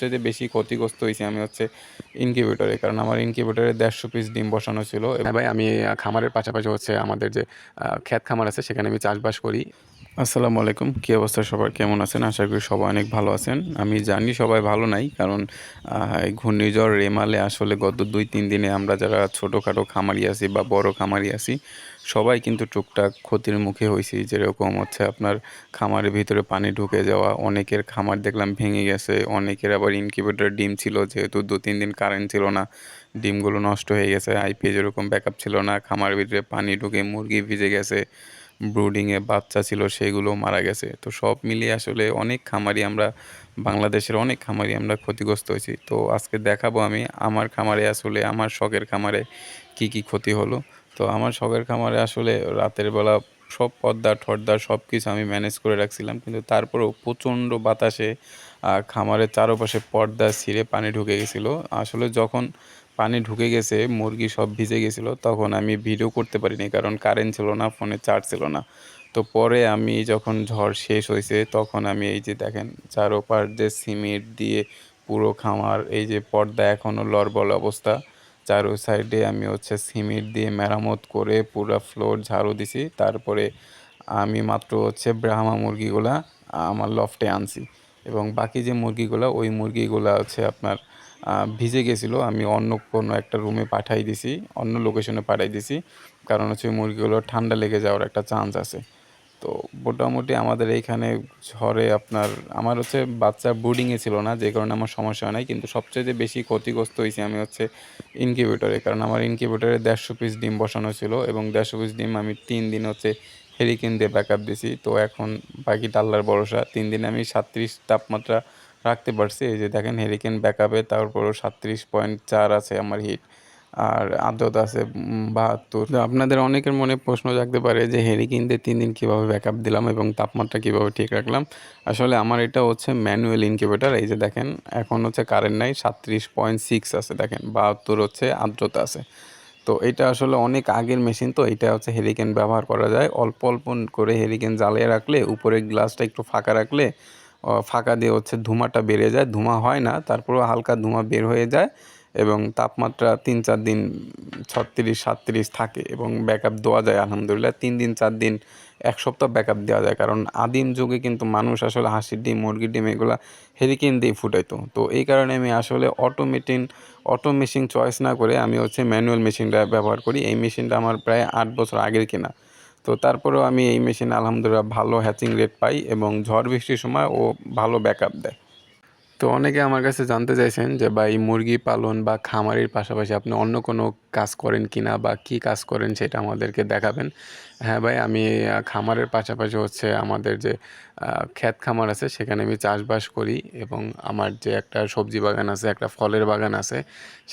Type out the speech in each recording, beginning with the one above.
সবচেয়ে বেশি ক্ষতিগ্রস্ত হয়েছি আমি হচ্ছে ইনকিউবেটরে কারণ আমার ইনকিউবেটরে দেড়শো পিস ডিম বসানো ছিল। হ্যাঁ ভাই, আমি খামারের পাশাপাশি হচ্ছে আমাদের যে ক্ষেত খামার আছে, সেখানে আমি চাষবাস করি। আসসালামু আলাইকুম। কী অবস্থা সবার? কেমন আছেন? আশা করি সবাই অনেক ভালো আছেন। আমি জানি সবাই ভালো নাই, কারণ এই ঘূর্ণিঝড় রেমালে আসলে গত দুই, তিন দিনে আমরা যারা ছোটোখাটো খামারি আছি বা বড় খামারি আছি, সবাই কিন্তু টুকটাক ক্ষতির মুখে হয়েছি। যেরকম হচ্ছে আপনার খামারের ভিতরে পানি ঢুকে যাওয়া, অনেকের খামার দেখলাম ভেঙে গেছে, অনেকের আবার ইনকিউবেটর ডিম ছিল, যেহেতু দু, তিন দিন কারেন্ট ছিল না, ডিমগুলো নষ্ট হয়ে গেছে আইপি যেরকম ব্যাকআপ ছিল না, খামারের ভিতরে পানি ঢুকে মুরগি ভিজে গেছে। ব্রুডিংয়ে বাচ্চা ছিল সেগুলো মারা গেছে। তো সব মিলিয়ে আসলে অনেক খামারি আমরা, বাংলাদেশের অনেক খামারি আমরা ক্ষতিগ্রস্ত হয়েছি। তো আজকে দেখাবো আমি আমার খামারে আসলে আমার শখের খামারে কি কি ক্ষতি হলো। তো আমার শখের খামারে আসলে রাতের বেলা সব পর্দা ঠর্দা সব কিছু আমি ম্যানেজ করে রাখছিলাম। কিন্তু তারপরেও প্রচণ্ড বাতাসে খামারের চারপাশে পর্দা, ছিঁড়ে পানি ঢুকে গেছিল। আসলে যখন পানি ঢুকে গেছে, মুরগি সব ভিজে গেছিল, তখন আমি ভিডিও করতে পারিনি কারণ কারেন্ট ছিল না ফোনে চার্জ ছিল না। তো পরে আমি যখন ঝড় শেষ হয়েছে, তখন আমি এই যে দেখেন, চারোপার যে সিমেন্ট দিয়ে পুরো খামার, এই যে পর্দা এখনও লরবল অবস্থা, চারো সাইডে আমি হচ্ছে সিমেন্ট দিয়ে মেরামত করে পুরো ফ্লোর ঝাড়ু দিছি, তারপরে আমি মাত্র হচ্ছে ব্রাহ্মা মুরগিগুলা আমার লফটে আনছি। এবং বাকি যে মুরগিগুলো, ওই মুরগিগুলো হচ্ছে আপনার ভিজে গেছিল। আমি অন্য কোনো একটা রুমে পাঠাই দিছি, অন্য লোকেশনে পাঠাই দিছি। কারণ হচ্ছে ওই মুরগিগুলো ঠান্ডা লেগে যাওয়ার একটা চান্স আছে। তো মোটামুটি আমাদের এইখানে ঝড়ে আপনার, আমার হচ্ছে বাচ্চা ব্রুডিংয়ে ছিল না, যে কারণে আমার সমস্যা হয় নাই। কিন্তু সবচেয়ে বেশি ক্ষতিগ্রস্ত হয়েছি আমি হচ্ছে ইনকিউবেটরে কারণ আমার ইনকিউবেটরে দেড়শো পিস ডিম বসানো ছিল এবং দেড়শো পিস ডিম আমি তিন দিন হচ্ছে হেরিকেন দিয়ে ব্যাক আপ দিছি। তো এখন বাকি আল্লাহর ভরসা। তিন দিনে আমি সাতত্রিশ তাপমাত্রা রাখতে পারছি। এই যে দেখেন হেরিকেন ব্যাক আপে তারপরও সাতত্রিশ পয়েন্ট চার আছে আমার হিট আর আদ্রতা আছে বাহাত্তর। আপনাদের অনেকের মনে প্রশ্ন জাগতে পারে যে হেরিকেন দিয়ে তিন দিন কীভাবে ব্যাকআপ দিলাম এবং তাপমাত্রা কীভাবে ঠিক রাখলাম? আসলে আমার এটা হচ্ছে ম্যানুয়াল ইনকিউবেটার এই যে দেখেন, এখন হচ্ছে কারেন্ট নাই, সাতত্রিশ পয়েন্ট সিক্স আছে দেখেন, বাহাত্তর হচ্ছে আর্দ্রতা আছে। তো এটা আসলে অনেক আগের মেশিন, তো এটা হচ্ছে হেরিকেন ব্যবহার করা যায়। অল্প অল্প করে হেরিকেন জ্বালিয়ে রাখলে, উপরে গ্লাসটা একটু ফাঁকা রাখলে ফাঁকা দিয়ে হচ্ছে ধোঁয়াটা বেড়ে যায়। ধোঁয়া হয় না, তারপরেও হালকা ধোঁয়া বের হয়ে যায়। এবং তাপমাত্রা তিন, চার দিন ছত্রিশ, সাতত্রিশ থাকে এবং ব্যাকআপ দেওয়া যায়, আলহামদুলিল্লাহ। তিন দিন, চার দিন, এক সপ্তাহ ব্যাকআপ দেওয়া যায়। কারণ আদিম যুগে কিন্তু মানুষ আসলে হাঁসির ডিম মুরগির ডিম এগুলা হেরিকেন দিয়ে ফুটাইতো। তো এই কারণে আমি আসলে অটোমেটিন অটো মেশিন চয়েস না করে আমি হচ্ছে ম্যানুয়াল মেশিনটা ব্যবহার করি। এই মেশিনটা আমার প্রায় আট বছর আগের কেনা। তো তারপরেও আমি এই মেশিন আলহামদুলিল্লাহ ভালো হ্যাচিং রেট পাই এবং ঝড় বৃষ্টির সময় ও ভালো ব্যাকআপ দেয়। তো অনেকে আমার কাছে জানতে চাইছেন যে, ভাই, মুরগি পালন বা খামারের পাশাপাশি আপনি অন্য কোনো কাজ করেন কিনা বা কি কাজ করেন সেটা আমাদেরকে দেখাবেন। হ্যাঁ ভাই, আমি খামারের পাশাপাশি হচ্ছে আমাদের যে ক্ষেত খামার আছে, সেখানে আমি চাষবাস করি এবং আমার যে একটা সবজি বাগান আছে, একটা ফলের বাগান আছে,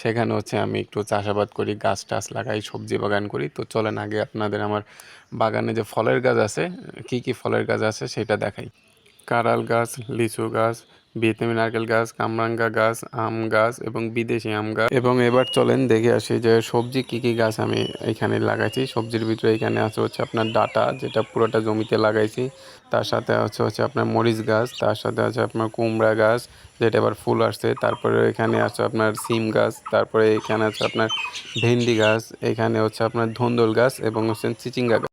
সেখানে হচ্ছে আমি একটু চাষাবাদ করি, গাছ টাছ লাগাই, সবজি বাগান করি। তো চলেন, আগে আপনাদের আমার বাগানে যে ফলের গাছ আছে, কি কি ফলের গাছ আছে সেটা দেখাই। কাঁড়াল গাছ, লিচু গাছ, ভিয়েতনামি নারকেল গাছ, কামরাঙ্গা গাছ, আম গাছ এবং বিদেশি আম গাছ। এবং এবার চলেন দেখে আসি যে সবজি কি কি গাছ আমি এখানে লাগাইছি। সবজির ভিতরে এখানে আছে হচ্ছে আপনার ডাটা, যেটা পুরোটা জমিতে লাগাইছি। তার সাথে আছে হচ্ছে আপনার মরিচ গাছ, তার সাথে আছে আপনার কুমড়া গাছ, যেটা এবার ফুল আসছে। তারপরে এখানে আছে আপনার সিম গাছ, তারপরে এখানে আছে আপনার ভেন্ডি গাছ, এখানে হচ্ছে আপনার ধন্দল গাছ এবং হচ্ছে চিচিঙ্গা গাছ।